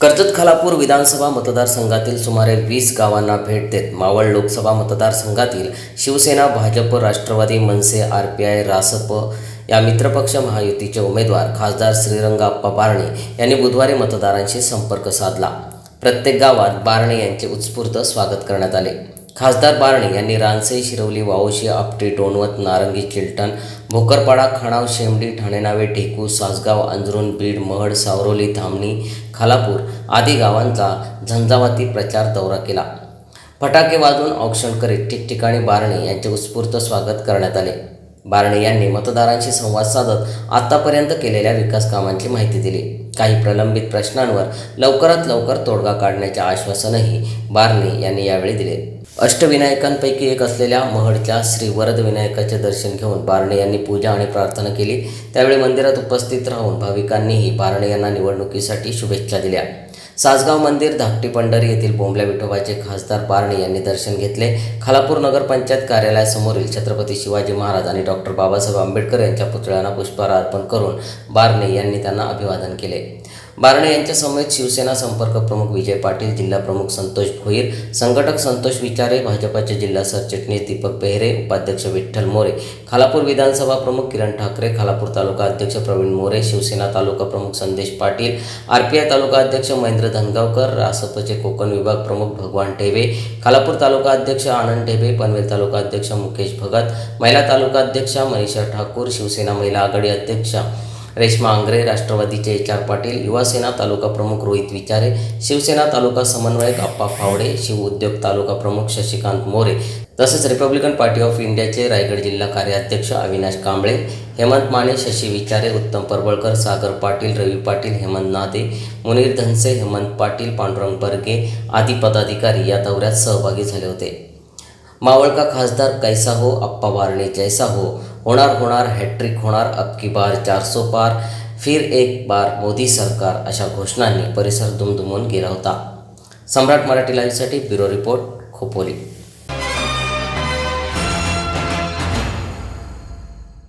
कर्जत खालापूर विधानसभा मतदारसंघातील सुमारे वीस गावांना भेट देत मावळ लोकसभा मतदारसंघातील Shiv Sena Bhajap Rashtrawadi Manase R P I Rasap या मित्रपक्ष महायुतीचे उमेदवार खासदार श्रीरंगाप्पा बारणे यांनी बुधवारी मतदारांशी संपर्क साधला. प्रत्येक गावात बारणे यांचे उत्स्फूर्त स्वागत करण्यात आले. खासदार बारणे यांनी रानसे शिरवली वावशी आपटी डोणवत नारंगी चिलटण भोकरपाडा खणाव शेमडी ठाणेनावे ढेकू सासगाव अंजरून बीड महड सावरोली धामणी खालापूर आदी गावांचा झंझावाती प्रचार दौरा केला. फटाके वाजवून औक्षण करीत ठिकठिकाणी बारणे यांचे उत्स्फूर्त स्वागत करण्यात आले. बारणे यांनी मतदारांशी संवाद साधत आतापर्यंत केलेल्या विकास कामांची माहिती दिली. काही प्रलंबित प्रश्नांवर लवकरात लवकर तोडगा काढण्याचे आश्वासनही बारणे यांनी यावेळी दिले. अष्टविनायकांपैकी एक असलेल्या महडच्या श्री वरद विनायकाचे दर्शन घेऊन बारणे यांनी पूजा आणि प्रार्थना केली. त्यावेळी मंदिरात उपस्थित राहून भाविकांनीही बारणे यांना निवडणुकीसाठी शुभेच्छा दिल्या. सासगाव मंदिर धाकटी पंढरी येथील बोंबल्या विठोबाचे खासदार पारणे यांनी दर्शन घेतले. खालापूर नगरपंचायत कार्यालयासमोरील छत्रपती शिवाजी महाराज आणि डॉक्टर बाबासाहेब आंबेडकर यांच्या पुतळ्यांना पुष्पहार अर्पण करून बारणे यांनी त्यांना अभिवादन केले. बारणे यांच्या समेत शिवसेना संपर्क प्रमुख विजय पाटील जिल्हा प्रमुख संतोष भोईर संघटक संतोष विचारे भाजपाचे जिल्हा सरचिटणीस दीपक बेहरे उपाध्यक्ष विठ्ठल मोरे खालापूर विधानसभा प्रमुख किरण ठाकरे खालापूर तालुका अध्यक्ष प्रवीण मोरे शिवसेना तालुका प्रमुख संदेश पाटील आरपीआय तालुका अध्यक्ष महेंद्र धनगावकर रासपचे कोकण विभाग प्रमुख भगवान ठेवे खालापूर तालुका अध्यक्ष आनंद ठेबे पनवेल तालुका अध्यक्ष मुकेश भगत महिला तालुका अध्यक्षा मनीषा ठाकूर शिवसेना महिला आघाडी अध्यक्षा रेश्मा आंग्रे राष्ट्रवादीचे एच आर पाटील युवासेना तालुका प्रमुख रोहित विचारे शिवसेना तालुका समन्वयक अप्पा फावडे शिव उद्योग तालुका प्रमुख शशिकांत मोरे तसेच रिपब्लिकन पार्टी ऑफ इंडियाचे रायगड जिल्हा कार्याध्यक्ष अविनाश कांबळे हेमंत माने शशी विचारे उत्तम परबळकर सागर पाटील रवी पाटील हेमंत नादे मुनीर धनसे हेमंत पाटील पांडुरंग बर्गे आदी पदाधिकारी या दौऱ्यात सहभागी झाले होते. मावळका खासदार कैसा हो अप्पा बारणे जैसा हो होणार होणार हॅट्रिक होणार अबकी बार चारसो पार फिर एक बार मोदी सरकार अशा घोषणांनी परिसर दुमदुमून गेला होता. सम्राट मराठी लाईव्हसाठी ब्युरो रिपोर्ट खोपोली.